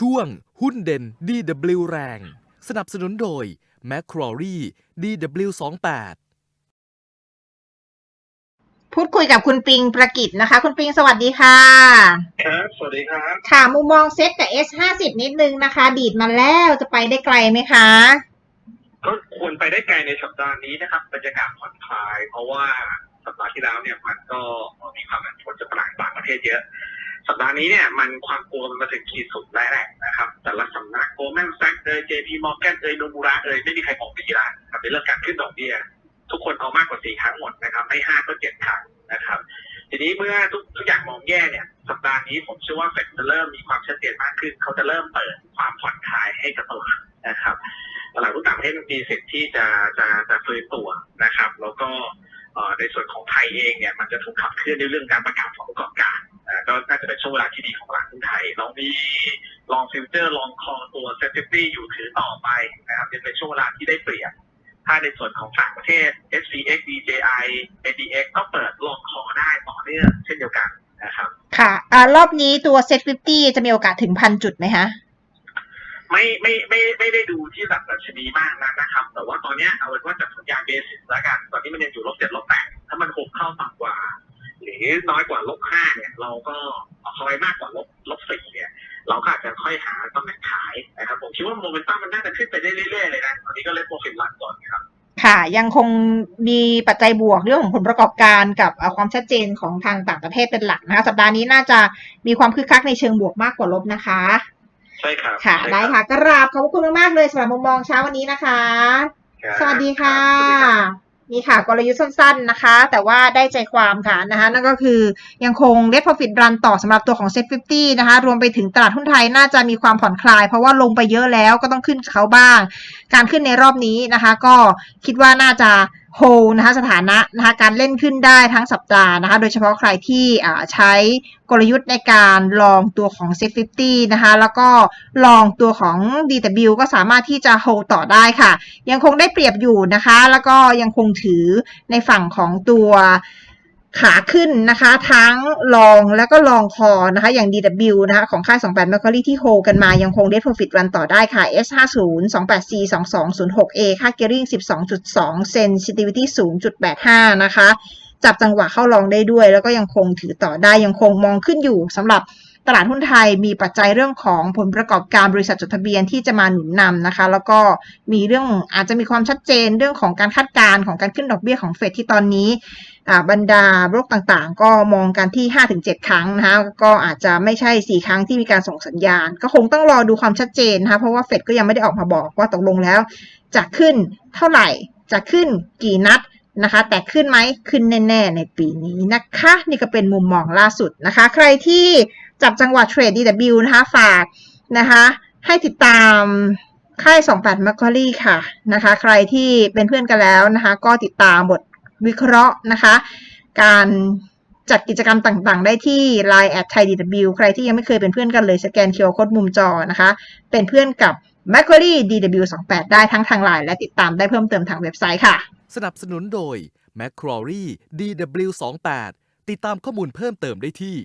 ช่วงหุ้นเด่น DW แรง สนับสนุนโดย m c q u a r i e DW28 พูดคุยกับคุณปิงประกิตนะคะ คุณปิงสวัสดีค่ะ ครับ สวัสดีครับ ค่ะ มุมมองเซ็ตกับ S50 นิดนึงนะคะ ดีดมาแล้วจะไปได้ไกลไหมคะ ก็ควรไปได้ไกลในสัปดาห์นี้นะครับบรรยากาศผ่อนคลาย เพราะว่าสัปดาห์ที่แล้วเนี่ยมันก็มีความผันผวนจากตลาดต่างประเทศเยอะ สัปดาห์นี้เนี่ยมันความกลัวมันมาถึงขีดสุดแล้วแหละนะครับ แต่ละสำนักโกลแมนแซกเอย JP Morgan เอยโนมูระเอยไม่มีใครบอกดีล้วครับในเรื่องการขึ้นดอกเบี้ยทุกคนเอามากกว่าสี่ครั้งหมดนะครับให้ห้าก็เจ็ดครั้งนะครับ ทีนี้เมื่อทุกทุกอย่างมองแย่เนี่ย สัปดาห์นี้ผมเชื่อว่าเฟดจะเริ่มมีความชัดเจนมากขึ้น เขาจะเริ่มเปิดความผ่อนคลายให้กับตลาดนะครับตลาดหุ้นต่างประเทศมีสิทธิ์ที่จะจะจะฟื้นตัวนะครับ แล้วก็ในส่วนของไทยเองเนี่ยมันจะถูกขับเคลื่อนในเรื่องการประกาศผลประกอบการ ก็น่าจะเป็นช่วงเวลาที่ดีของตลาดหุ้นไทยเรามีลองฟิวเจอร์ลองคอตัวเซฟตี้อยู่ถือต่อไปนะครับยังเป็นช่วงเวลาที่ได้เปรียบถ้าในส่วนของต่างประเทศ SCX DJI ADX ก็เปิดลองคอได้ต่อเนื่องเช่นเดียวกันนะครับ ค่ะอ่ารอบนี้ตัวเซ็ต50จะมีโอกาสถึงพันจุดไหมคะไม่ไม่ไม่ไม่ได้ดูที่แบบดัชนีมากนักนะครับ แต่ว่าตอนเนี้ยเอาเป็นว่าจากสัญญาณเบสิสแล้วกัน ตอนนี้มันยังอยู่ลบเจ็ดลบแปดถ้ามันหกเข้าต่ำกว่า หรือน้อยกว่าลบห้าเนี่ย เราก็เอาคอยมากกว่าลบลบสี่เนี่ย เราก็อาจจะค่อยหาตำแหน่งขายนะครับ ผมคิดว่าโมเมนตัมมันน่าจะขึ้นไปได้เรื่อยๆเลยนะตอนนี้ก็เล่นโปรฟิตลันก่อนครับค่ะ ยังคงมีปัจจัยบวกเรื่องของผลประกอบการกับเอ่อความชัดเจนของทางต่างประเทศเป็นหลักนะคะสัปดาห์นี้น่าจะมีความคึกคักในเชิงบวกมากกว่าลบนะคะใช่ครับค่ะใช่ได้รับค่ะกราบขอบพระคุณมากๆเลยสำหรับมุมมองเช้าวันนี้นะคะครับสวัสดีค่ะสวัสดีครับ นี่ค่ะกลยุทธ์สั้นๆนะคะ แต่ว่าได้ใจความค่ะนะคะนั่นก็คือยังคง Net Profit Run ต่อสำหรับตัวของ Set 50นะคะรวมไปถึงตลาดหุ้นไทยน่าจะมีความผ่อนคลาย เพราะว่าลงไปเยอะแล้วก็ต้องขึ้นเขาบ้าง การขึ้นในรอบนี้นะคะ ก็คิดว่าน่าจะโฮนะคะสถานะนะคะการเล่นขึ้นได้ทั้งสัปดาห์นะคะ โดยเฉพาะใครที่ใช้กลยุทธ์ในการลองตัวของ Set 50นะคะ แล้วก็ลองตัวของ DW ก็สามารถที่จะโฮต่อได้ค่ะ ยังคงได้เปรียบอยู่นะคะ แล้วก็ยังคงถือในฝั่งของตัว ขาขึ้นนะคะ ทั้งลองแล้วก็ลองคอนะคะ อย่าง DW นะคะ ของค่าย 28 m a c q u a r i e ที่โฮกันมายังคงเด้ profit รันต่อได้ค่ะ S50 28C 2206A ค่า gearing 12.2 sensitivity 0.85 นะคะ จับจังหวะเข้าลองได้ด้วย แล้วก็ยังคงถือต่อได้ยังคงมองขึ้นอยู่สำหรับ ตลาดหุ้นไทยมีปัจจัยเรื่องของผลประกอบการบริษัทจดทะเบียนที่จะมาหนุนนำนะคะ แล้วก็มีเรื่องอาจจะมีความชัดเจนเรื่องของการคาดการณ์ของการขึ้นดอกเบี้ยของเฟดที่ตอนนี้บรรดาบล็อกต่างๆ ก็มองกันที่ 5-7 ครั้งนะคะก็อาจจะไม่ใช่ 4 ครั้งที่มีการส่งสัญญาณ ก็คงต้องรอดูความชัดเจนนะคะเพราะว่าเฟดก็ยังไม่ได้ออกมาบอกว่าตกลงแล้ว จะขึ้นเท่าไหร่จะขึ้นกี่นัดนะคะ แต่ขึ้นไหมขึ้นแน่ ๆ ในปีนี้นะคะ นี่ก็เป็นมุมมองล่าสุดนะคะ ใครที่ จับจังหวะเทรด DW นะคะ ฝากนะคะ ให้ติดตามค่าย28 m a c q u a r i e ค่ะนะคะ ใครที่เป็นเพื่อนกันแล้วนะคะ ก็ติดตามบทวิเคราะห์นะคะ การจัดกิจกรรมต่างๆ ได้ที่ Line แอดไทย DW ใครที่ยังไม่เคยเป็นเพื่อนกันเลย สแกน QR Code มุมจอนะคะ เป็นเพื่อนกับ m a c q u a r i e DW28 ได้ทั้งทาง Line และติดตามได้เพิ่มเติมทางเว็บไซต์ค่ะ สนับสนุนโดย m c q u a r i e DW28 ติดตามข้อมูลเพิ่มเติมได้ที่